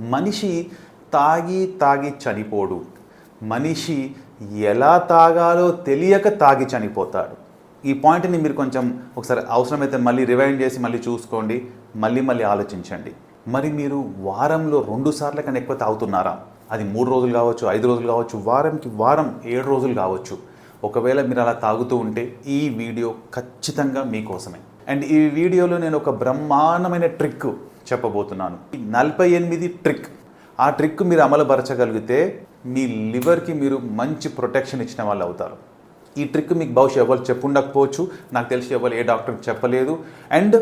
మనిషి తాగి తాగి చనిపోడు. మనిషి ఎలా తాగాలో తెలియక తాగి చనిపోతాడు. ఈ పాయింట్ని మీరు కొంచెం ఒకసారి అవసరమైతే మళ్ళీ రివైండ్ చేసి మళ్ళీ చూసుకోండి. మళ్ళీ మళ్ళీ ఆలోచించండి. మరి మీరు వారంలో రెండు సార్ల కన్నా ఎక్కువ తాగుతున్నారా? అది మూడు రోజులు కావచ్చు ఐదు రోజులు కావచ్చు వారంకి వారం ఏడు రోజులు కావచ్చు. ఒకవేళ మీరు అలా తాగుతూ ఉంటే ఈ వీడియో ఖచ్చితంగా మీకోసమే. అండ్ ఈ వీడియోలో నేను ఒక బ్రహ్మాండమైన ట్రిక్ చెప్పబోతున్నాను. ఈ నలభై ఎనిమిది ట్రిక్ ఆ ట్రిక్ మీరు అమలుపరచగలిగితే మీ లివర్కి మీరు మంచి ప్రొటెక్షన్ ఇచ్చిన వాళ్ళు అవుతారు. ఈ ట్రిక్ మీకు బహుశా ఎవరు చెప్పుండకపోవచ్చు నాకు తెలిసి ఎవరు ఏ డాక్టర్కి చెప్పలేదు. అండ్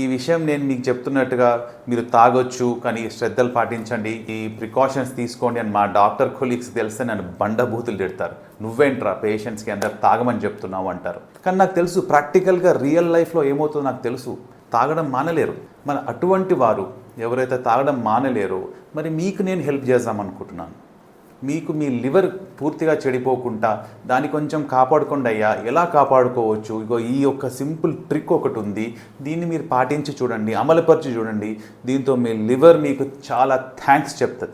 ఈ విషయం నేను మీకు చెప్తున్నట్టుగా మీరు తాగొచ్చు కానీ శ్రద్ధలు పాటించండి ఈ ప్రికాషన్స్ తీసుకోండి అని మా డాక్టర్ కొలీగ్స్ తెలిస్తే నన్ను బండబూతులు తిడతారు. నువ్వేంట్రా పేషెంట్స్కి అందరు తాగమని చెప్తున్నావు అంటారు. కానీ నాకు తెలుసు ప్రాక్టికల్గా రియల్ లైఫ్లో ఏమవుతుందో నాకు తెలుసు. తాగడం మానలేరు. మరి అటువంటి వారు ఎవరైతే తాగడం మానలేరో మరి మీకు నేను హెల్ప్ చేద్దామనుకుంటున్నాను. మీకు మీ లివర్ పూర్తిగా చెడిపోకుండా దాన్ని కొంచెం కాపాడుకోండి అయ్యా. ఎలా కాపాడుకోవచ్చు? ఇగో ఈ యొక్క సింపుల్ ట్రిక్ ఒకటి ఉంది. దీన్ని మీరు పాటించి చూడండి అమలుపరిచి చూడండి. దీంతో మీ లివర్ మీకు చాలా థ్యాంక్స్ చెప్తుంది.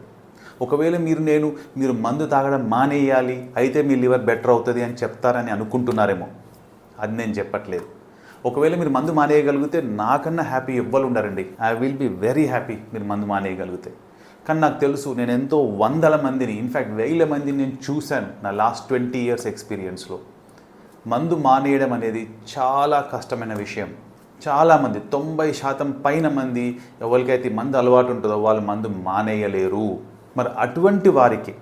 ఒకవేళ మీరు నేను మీరు మందు తాగడం మానేయాలి అయితే మీ లివర్ బెటర్ అవుతుంది అని చెప్తారని అనుకుంటున్నారేమో. అది నేను చెప్పట్లేదు. ఒకవేళ మీరు మందు మానేయగలిగితే నాకన్నా హ్యాపీ ఎవ్వరు ఉండరండి. I will be very happy మీరు మందు మానేయగలిగితే. కానీ నాకు తెలుసు నేను ఎంతో వందల మందిని ఇన్ఫ్యాక్ట్ వేల మందిని నేను చూశాను నా లాస్ట్ ట్వంటీ ఇయర్స్ ఎక్స్పీరియన్స్లో మందు మానేయడం అనేది చాలా కష్టమైన విషయం. చాలామంది తొంభై శాతం పైన మంది ఎవరికైతే మందు అలవాటు ఉంటుందో వాళ్ళు మందు మానేయలేరు. మరి అటువంటి వారికి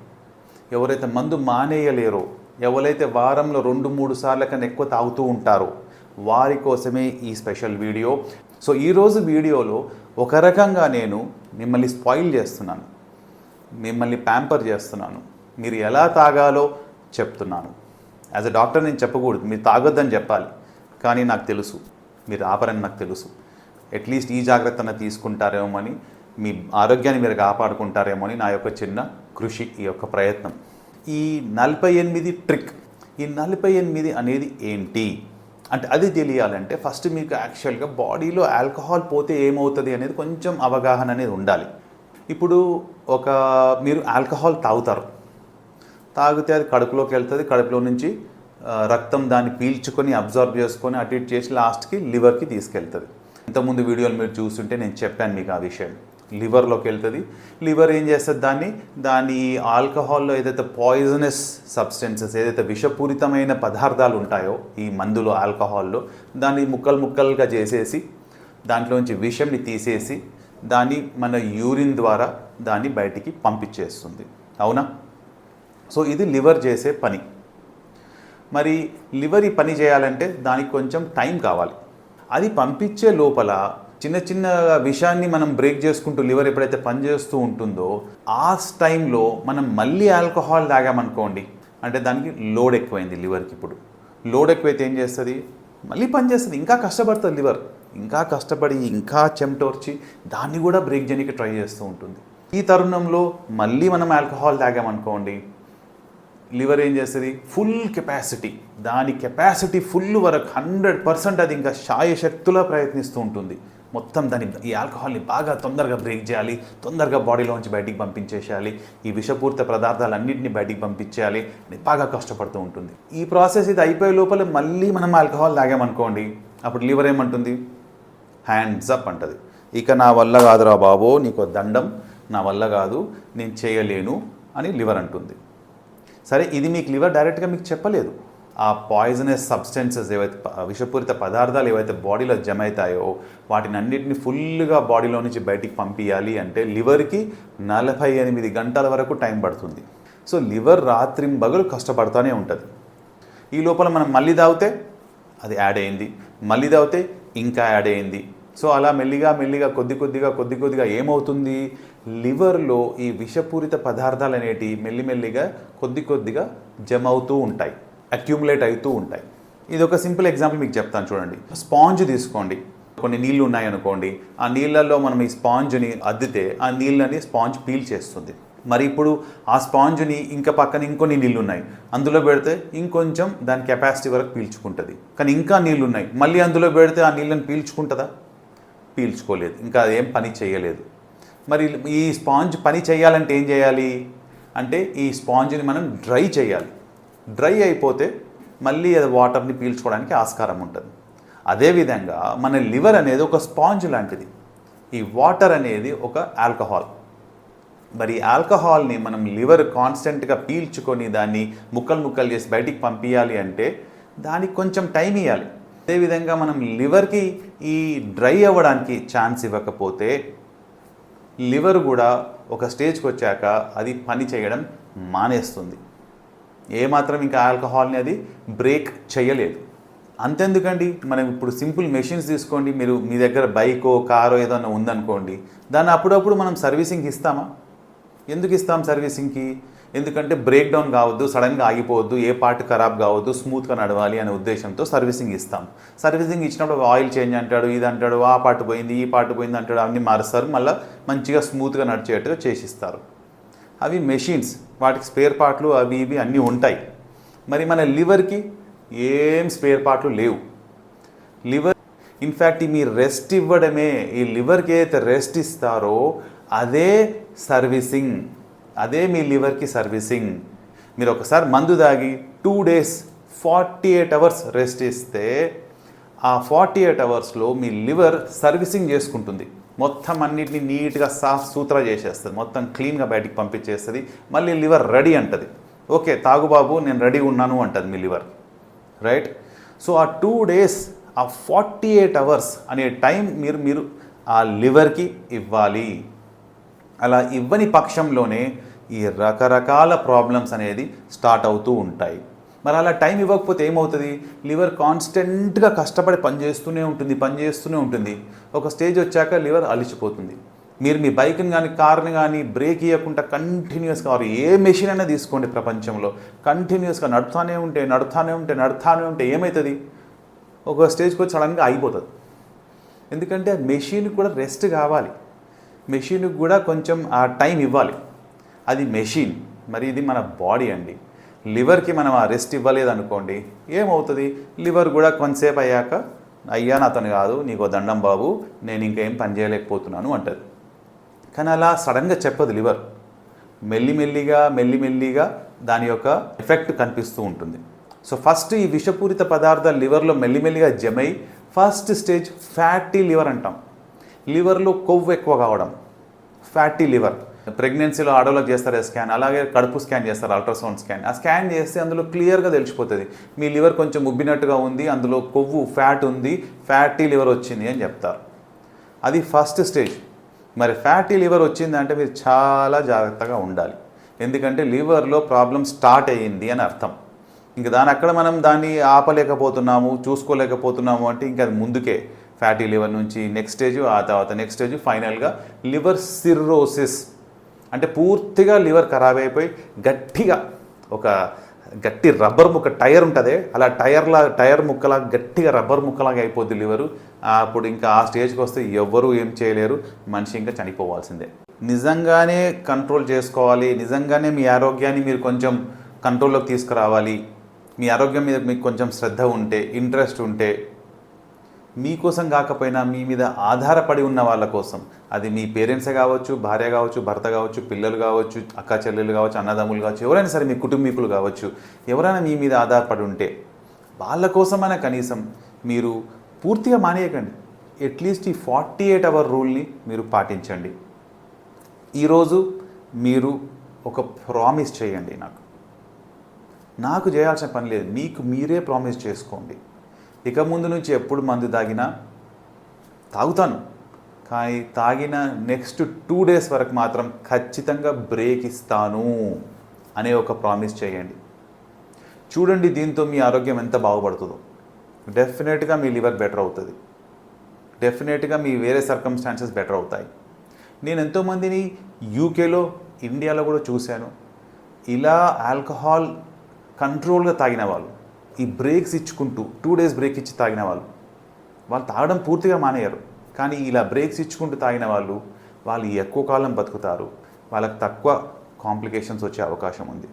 ఎవరైతే మందు మానేయలేరో ఎవరైతే వారంలో రెండు మూడు సార్ల కన్నా ఎక్కువ తాగుతూ ఉంటారో వారి కోసమే ఈ స్పెషల్ వీడియో. సో ఈరోజు వీడియోలో ఒక రకంగా నేను మిమ్మల్ని స్పాయిల్ చేస్తున్నాను. మిమ్మల్ని ప్యాంపర్ చేస్తున్నాను. మీరు ఎలా తాగాలో చెప్తున్నాను. యాజ్ అ డాక్టర్ నేను చెప్పకూడదు. మీరు తాగొద్దని చెప్పాలి. కానీ నాకు తెలుసు. మీరు ఆపరని నాకు తెలుసు. అట్లీస్ట్ ఈ జాగ్రత్తను తీసుకుంటారేమో అని మీ ఆరోగ్యాన్ని మీరు కాపాడుకుంటారేమో అని నా యొక్క చిన్న కృషి ఈ యొక్క ప్రయత్నం. ఈ నలభై ఎనిమిది ట్రిక్ ఈ నలభై ఎనిమిది అనేది ఏంటి? అంటే అది తెలియాలంటే ఫస్ట్ మీకు యాక్చువల్గా బాడీలో ఆల్కహాల్ పోతే ఏమవుతుంది అనేది కొంచెం అవగాహన అనేది ఉండాలి. ఇప్పుడు ఒక మీరు ఆల్కహాల్ తాగుతారు. తాగితే అది కడుపులోకి వెళ్తుంది కడుపులో నుంచి రక్తం దాన్ని పీల్చుకొని అబ్జర్వ్ చేసుకొని అటు ఇటు చేసి లాస్ట్కి లివర్కి తీసుకెళ్తుంది. ఇంతకుముందు వీడియోలు మీరు చూస్తుంటే నేను చెప్పాను మీకు ఆ విషయం. లివర్లోకి వెళ్తుంది. లివర్ ఏం చేస్తుంది దాన్ని? దాని ఆల్కహాల్లో ఏదైతే పాయిజనస్ సబ్స్టెన్సెస్ ఏదైతే విషపూరితమైన పదార్థాలు ఉంటాయో ఈ మందులో ఆల్కహాల్లో దాన్ని ముక్కలు ముక్కలుగా చేసేసి దాంట్లోంచి విషంని తీసేసి దాన్ని మన యూరిన్ ద్వారా దాన్ని బయటికి పంపించేస్తుంది. అవునా? సో ఇది లివర్ చేసే పని. మరి లివర్ ఈ పని చేయాలంటే దానికి కొంచెం టైం కావాలి. అది పంపించే లోపల చిన్న చిన్న విషయాన్ని మనం బ్రేక్ చేసుకుంటూ లివర్ ఎప్పుడైతే పనిచేస్తూ ఉంటుందో ఆ టైంలో మనం మళ్ళీ ఆల్కహాల్ తాగామనుకోండి అంటే దానికి లోడ్ ఎక్కువైంది లివర్కి ఇప్పుడు. లోడ్ ఎక్కువైతే ఏం చేస్తుంది? మళ్ళీ పనిచేస్తుంది. ఇంకా కష్టపడుతుంది లివర్. ఇంకా కష్టపడి ఇంకా చెమటోర్చి దాన్ని కూడా బ్రేక్ చేయడానికి ట్రై చేస్తూ ఉంటుంది. ఈ తరుణంలో మళ్ళీ మనం ఆల్కహాల్ తాగామనుకోండి లివర్ ఏం చేస్తుంది? Full capacity. దాని కెపాసిటీ ఫుల్ వరకు హండ్రెడ్ పర్సెంట్ అది ఇంకా శాయశక్తులా ప్రయత్నిస్తూ ఉంటుంది. మొత్తం దాని ఈ ఆల్కహాల్ని బాగా తొందరగా బ్రేక్ చేయాలి తొందరగా బాడీలోంచి బయటికి పంపించేసేయాలి ఈ విషపూరిత పదార్థాలన్నింటినీ బయటికి పంపించేయాలి అని బాగా కష్టపడుతూ ఉంటుంది. ఈ ప్రాసెస్ ఇది అయిపోయే లోపల మళ్ళీ మనం ఆల్కహాల్ తాగామనుకోండి అప్పుడు లివర్ ఏమంటుంది? హ్యాండ్స్ అప్ అంటది. ఇక నా వల్ల కాదురా బాబో నీకు దండం నా వల్ల కాదు నేను చేయలేను అని లివర్ అంటుంది. సరే ఇది మీకు లివర్ డైరెక్ట్గా మీకు చెప్పలేదు. ఆ పాయిజనస్ సబ్స్టెన్సెస్ ఏవైతే విషపూరిత పదార్థాలు ఏవైతే బాడీలో జమ అవుతాయో వాటిని అన్నిటిని ఫుల్గా బాడీలో నుంచి బయటికి పంపించాలి అంటే లివర్కి నలభై ఎనిమిది గంటల వరకు టైం పడుతుంది. సో లివర్ రాత్రింబగలు కష్టపడుతూనే ఉంటుంది. ఈ లోపల మనం మళ్ళీ తాగితే అది యాడ్ అయింది. మళ్ళీ తాగితే ఇంకా యాడ్ అయింది. సో అలా మెల్లిగా మెల్లిగా కొద్ది కొద్దిగా కొద్ది కొద్దిగా ఏమవుతుంది? లివర్లో ఈ విషపూరిత పదార్థాలు అనేటివి మెల్లిమెల్లిగా కొద్ది కొద్దిగా జమ అవుతూ ఉంటాయి. అక్యూములేట్ అవుతూ ఉంటాయి. ఇది ఒక సింపుల్ ఎగ్జాంపుల్ మీకు చెప్తాను చూడండి. స్పాంజ్ తీసుకోండి. కొన్ని నీళ్ళు ఉన్నాయనుకోండి ఆ నీళ్ళల్లో మనం ఈ స్పాంజ్ని అద్దితే ఆ నీళ్ళని స్పాంజ్ పీల్ చేస్తుంది. మరి ఇప్పుడు ఆ స్పాంజ్ని ఇంకా పక్కన ఇంకొన్ని నీళ్ళు ఉన్నాయి అందులో పెడితే ఇంకొంచెం దాని కెపాసిటీ వరకు పీల్చుకుంటుంది. కానీ ఇంకా నీళ్ళు ఉన్నాయి మళ్ళీ అందులో పెడితే ఆ నీళ్ళని పీల్చుకుంటుందా? పీల్చుకోలేదు. ఇంకా అదేం పని చేయలేదు. మరి ఈ స్పాంజ్ పని చేయాలంటే ఏం చేయాలి? అంటే ఈ స్పాంజ్ని మనం డ్రై చేయాలి. డ్రై అయిపోతే మళ్ళీ అది వాటర్ని పీల్చుకోవడానికి ఆస్కారం ఉంటుంది. అదేవిధంగా మన లివర్ అనేది ఒక స్పాంజ్ లాంటిది. ఈ వాటర్ అనేది ఒక ఆల్కహాల్. మరి ఆల్కహాల్ని మనం లివర్ కాన్స్టెంట్గా పీల్చుకొని దాన్ని ముక్కలు ముక్కలు చేసి బయటికి పంపించాలి అంటే దానికి కొంచెం టైం ఇవ్వాలి అదేవిధంగా మనం లివర్కి ఈ డ్రై అవ్వడానికి ఛాన్స్ ఇవ్వకపోతే లివర్ కూడా ఒక స్టేజ్కి వచ్చాక అది పని చేయడం మానేస్తుంది. ఏమాత్రం ఇంకా ఆల్కహాల్ని అది బ్రేక్ చేయలేదు. అంతెందుకండి? మనం ఇప్పుడు సింపుల్ మెషిన్స్ తీసుకోండి. మీరు మీ దగ్గర బైకో కారో ఏదైనా ఉందనుకోండి. దాన్ని అప్పుడప్పుడు మనం సర్వీసింగ్ ఇస్తామా? ఎందుకు ఇస్తాం సర్వీసింగ్కి? ఎందుకంటే బ్రేక్ డౌన్ కావద్దు సడన్గా ఆగిపోవద్దు ఏ పార్ట్ ఖరాబ్ కావద్దు స్మూత్గా నడవాలి అనే ఉద్దేశంతో సర్వీసింగ్ ఇస్తాం. సర్వీసింగ్ ఇచ్చినప్పుడు ఆయిల్ చేంజ్ అంటాడు ఇది అంటాడు ఆ పార్ట్ పోయింది ఈ పార్ట్ పోయింది అంటాడు అన్నీ మారుస్తారు. మళ్ళీ మంచిగా స్మూత్గా నడిచేట్టుగా చేసిస్తారు. అవి మెషిన్స్. వాటికి స్పేర్ పార్ట్లు అవి ఇవి అన్నీ ఉంటాయి. మరి మన లివర్కి ఏం స్పేర్ పార్ట్లు లేవు. లివర్ ఇన్ఫ్యాక్ట్ మీ రెస్ట్ ఇవ్వడమే ఈ లివర్కి ఏదైతే రెస్ట్ ఇస్తారో అదే సర్వీసింగ్ అదే మీ లివర్కి సర్వీసింగ్. మీరు ఒకసారి మందు దాగి two days forty eight hours rest ఇస్తే ఆ ఫార్టీ ఎయిట్ అవర్స్లో మీ లివర్ సర్వీసింగ్ చేసుకుంటుంది. మొత్తం అన్నిటిని నీట్గా సాఫ్ సూత్ర చేసేస్తుంది. మొత్తం క్లీన్గా బయటికి పంపించేస్తుంది. మళ్ళీ లివర్ రెడీ అంటది. ఓకే తాగుబాబు నేను రెడీ ఉన్నాను అంటుంది మీ లివర్. రైట్? సో ఆ టూ డేస్ ఆ ఫార్టీ ఎయిట్ అవర్స్ అనే టైం మీరు మీరు ఆ లివర్కి ఇవ్వాలి. అలా ఇవ్వని పక్షంలోనే ఈ రకరకాల ప్రాబ్లమ్స్ అనేది స్టార్ట్ అవుతూ ఉంటాయి. మరి అలా టైం ఇవ్వకపోతే ఏమవుతుంది? లివర్ కాన్స్టెంట్గా కష్టపడి పనిచేస్తూనే ఉంటుంది పనిచేస్తూనే ఉంటుంది. ఒక స్టేజ్ వచ్చాక లివర్ అలిచిపోతుంది మీరు మీ బైక్ని కానీ కార్ని కానీ బ్రేక్ ఇవ్వకుండా కంటిన్యూస్గా వారు ఏ మెషిన్ అయినా తీసుకోండి ప్రపంచంలో. కంటిన్యూస్గా నడుతానే ఉంటే నడుతూనే ఉంటే నడుతూనే ఉంటే ఏమవుతుంది ఒక స్టేజ్కి వచ్చి సడన్గా అయిపోతుంది ఎందుకంటే మెషిన్ కూడా రెస్ట్ కావాలి. మెషిన్కి కూడా కొంచెం ఆ టైం ఇవ్వాలి. అది మెషిన్. మరి ఇది మన బాడీ అండి. లివర్కి మనం ఆ రెస్ట్ ఇవ్వలేదు అనుకోండి ఏమవుతుంది? లివర్ కూడా కొంతసేపు అయ్యాక అయ్యా అతను కాదు నీకో దండం బాబు నేను ఇంకేం పని చేయలేకపోతున్నాను అంటది. కానీ అలా సడన్గా చెప్పదు లివర్. మెల్లిమెల్లిగా మెల్లిమెల్లిగా దాని యొక్క ఎఫెక్ట్ కనిపిస్తూ ఉంటుంది. సో ఫస్ట్ ఈ విషపూరిత పదార్థాలు లివర్లో మెల్లిమెల్లిగా జమై ఫస్ట్ స్టేజ్ ఫ్యాటీ లివర్ అంటాం. లివర్లో కొవ్వు ఎక్కువ కావడం. Fatty liver. ప్రెగ్నెన్సీలో ఆడవాళ్ళకి చేస్తారు స్కాన్ అలాగే కడుపు స్కాన్ చేస్తారు అల్ట్రాసౌండ్ స్కాన్. ఆ స్కాన్ చేస్తే అందులో క్లియర్గా తెలిసిపోతుంది. మీ లివర్ కొంచెం ఉబ్బినట్టుగా ఉంది అందులో కొవ్వు ఫ్యాట్ ఉంది ఫ్యాటీ లివర్ వచ్చింది అని చెప్తారు. అది ఫస్ట్ స్టేజ్. మరి ఫ్యాటీ లివర్ వచ్చిందంటే మీరు చాలా జాగ్రత్తగా ఉండాలి. ఎందుకంటే లివర్లో ప్రాబ్లం స్టార్ట్ అయ్యింది అని అర్థం. ఇంక దాని అక్కడ మనం దాన్ని ఆపలేకపోతున్నాము చూసుకోలేకపోతున్నాము అంటే ఇంకా అది ముందుకే. ఫ్యాటీ లివర్ నుంచి నెక్స్ట్ స్టేజ్ ఆ తర్వాత నెక్స్ట్ స్టేజ్ ఫైనల్గా లివర్ సిర్రోసిస్. అంటే పూర్తిగా లివర్ ఖరాబ్ అయిపోయి గట్టిగా ఒక గట్టి రబ్బర్ ముక్క టైర్ ఉంటుంది అలా టైర్లా టైర్ ముక్కలా గట్టిగా రబ్బర్ ముక్కలాగా అయిపోద్ది లివరు. అప్పుడు ఇంకా ఆ స్టేజ్కి వస్తే ఎవ్వరూ ఏం చేయలేరు మనిషి ఇంకా చనిపోవాల్సిందే. నిజంగానే కంట్రోల్ చేసుకోవాలి నిజంగానే మీ ఆరోగ్యాన్ని మీరు కొంచెం కంట్రోల్లోకి తీసుకురావాలి. మీ ఆరోగ్యం మీద మీకు కొంచెం శ్రద్ధ ఉంటే ఇంట్రెస్ట్ ఉంటే మీకోసం కాకపోయినా మీ మీద ఆధారపడి ఉన్న వాళ్ళ కోసం. అది మీ పేరెంట్సే కావచ్చు భార్య కావచ్చు భర్త కావచ్చు పిల్లలు కావచ్చు అక్క చెల్లెలు కావచ్చు అన్నదమ్ములు కావచ్చు ఎవరైనా సరే మీ కుటుంబీకులు కావచ్చు ఎవరైనా మీ మీద ఆధారపడి ఉంటే వాళ్ళ కోసమైనా కనీసం మీరు పూర్తిగా మానేయకండి. అట్లీస్ట్ ఈ ఫార్టీ ఎయిట్ అవర్ రూల్ని మీరు పాటించండి. ఈరోజు మీరు ఒక ప్రామిస్ చేయండి నాకు. నాకు చేయాల్సిన పని లేదు. మీకు మీరే ప్రామిస్ చేసుకోండి. ఇక ముందు నుంచి ఎప్పుడు మందు తాగినా తాగుతాను. కానీ తాగిన నెక్స్ట్ టూ డేస్ వరకు మాత్రం ఖచ్చితంగా బ్రేక్ ఇస్తాను అనే ఒక ప్రామిస్ చేయండి. చూడండి దీంతో మీ ఆరోగ్యం ఎంత బాగుపడుతుందో. డెఫినెట్గా మీ లివర్ బెటర్ అవుతుంది. డెఫినెట్గా మీ వేరే సర్కమ్స్టాన్సెస్ బెటర్ అవుతాయి. నేను ఎంతోమందిని యూకేలో ఇండియాలో కూడా చూశాను. ఇలా ఆల్కహాల్ కంట్రోల్గా తాగిన వాళ్ళు ఈ బ్రేక్స్ ఇచ్చుకుంటూ టూ డేస్ బ్రేక్ ఇచ్చి తాగిన వాళ్ళు. వాళ్ళు తాగడం పూర్తిగా మానేయరు. కానీ ఇలా బ్రేక్స్ ఇచ్చుకుంటూ తాగిన వాళ్ళు వాళ్ళు ఎక్కువ కాలం బతుకుతారు. వాళ్ళకి తక్కువ కాంప్లికేషన్స్ వచ్చే అవకాశం ఉంది.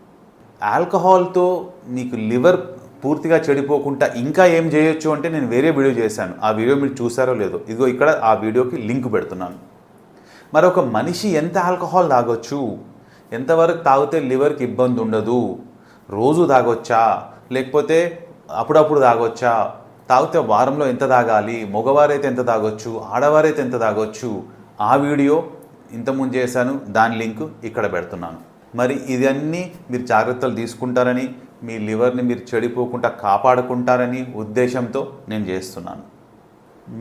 ఆల్కహాల్తో మీకు లివర్ పూర్తిగా చెడిపోకుండా ఇంకా ఏం చేయొచ్చు అంటే నేను వేరే వీడియో చేశాను. ఆ వీడియో మీరు చూసారో లేదో. ఇదిగో ఇక్కడ ఆ వీడియోకి లింక్ పెడుతున్నాను. మరి ఒక మనిషి ఎంత ఆల్కహాల్ తాగొచ్చు? ఎంతవరకు తాగితే లివర్కి ఇబ్బంది ఉండదు రోజు తాగొచ్చా? లేకపోతే అప్పుడప్పుడు తాగొచ్చా? తాగితే వారంలో ఎంత తాగాలి? మగవారైతే ఎంత తాగొచ్చు? ఆడవారైతే ఎంత తాగొచ్చు? ఆ వీడియో ఇంతకుముందు చేశాను దాని లింక్ ఇక్కడ పెడుతున్నాను. మరి ఇదన్నీ మీరు జాగ్రత్తలు తీసుకుంటారని మీ లివర్ని మీరు చెడిపోకుండా కాపాడుకుంటారని ఉద్దేశంతో నేను చేస్తున్నాను.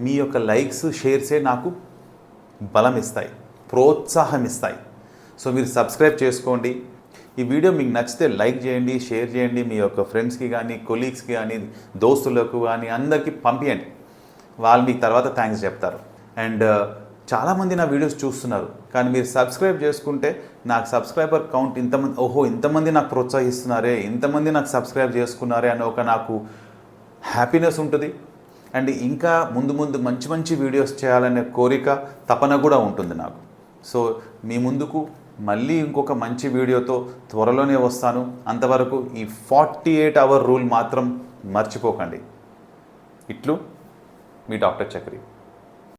మీ యొక్క లైక్స్ షేర్సే నాకు బలం ఇస్తాయి ప్రోత్సాహం ఇస్తాయి సో మీరు సబ్స్క్రైబ్ చేసుకోండి. ఈ వీడియో మీకు నచ్చితే లైక్ చేయండి షేర్ చేయండి మీ యొక్క ఫ్రెండ్స్కి కానీ కొలీగ్స్కి కానీ దోస్తులకు కానీ అందరికీ పంపించండి వాళ్ళు మీకు తర్వాత థ్యాంక్స్ చెప్తారు. అండ్ uh, చాలామంది నా వీడియోస్ చూస్తున్నారు. కానీ మీరు సబ్స్క్రైబ్ చేసుకుంటే నాకు సబ్స్క్రైబర్ కౌంట్ ఇంతమంది ఓహో ఇంతమంది నాకు ప్రోత్సహిస్తున్నారే ఇంతమంది నాకు సబ్స్క్రైబ్ చేసుకున్నారే అని ఒక నాకు హ్యాపీనెస్ ఉంటుంది. అండ్ ఇంకా ముందు ముందు మంచి మంచి వీడియోస్ చేయాలనే కోరిక తపన కూడా ఉంటుంది నాకు. సో మీ ముందుకు మళ్ళీ ఇంకొక మంచి వీడియోతో త్వరలోనే వస్తాను. అంతవరకు ఈ ఫార్టీ ఎయిట్ అవర్ రూల్ మాత్రం మర్చిపోకండి. ఇట్లు మీ డాక్టర్ చక్రి.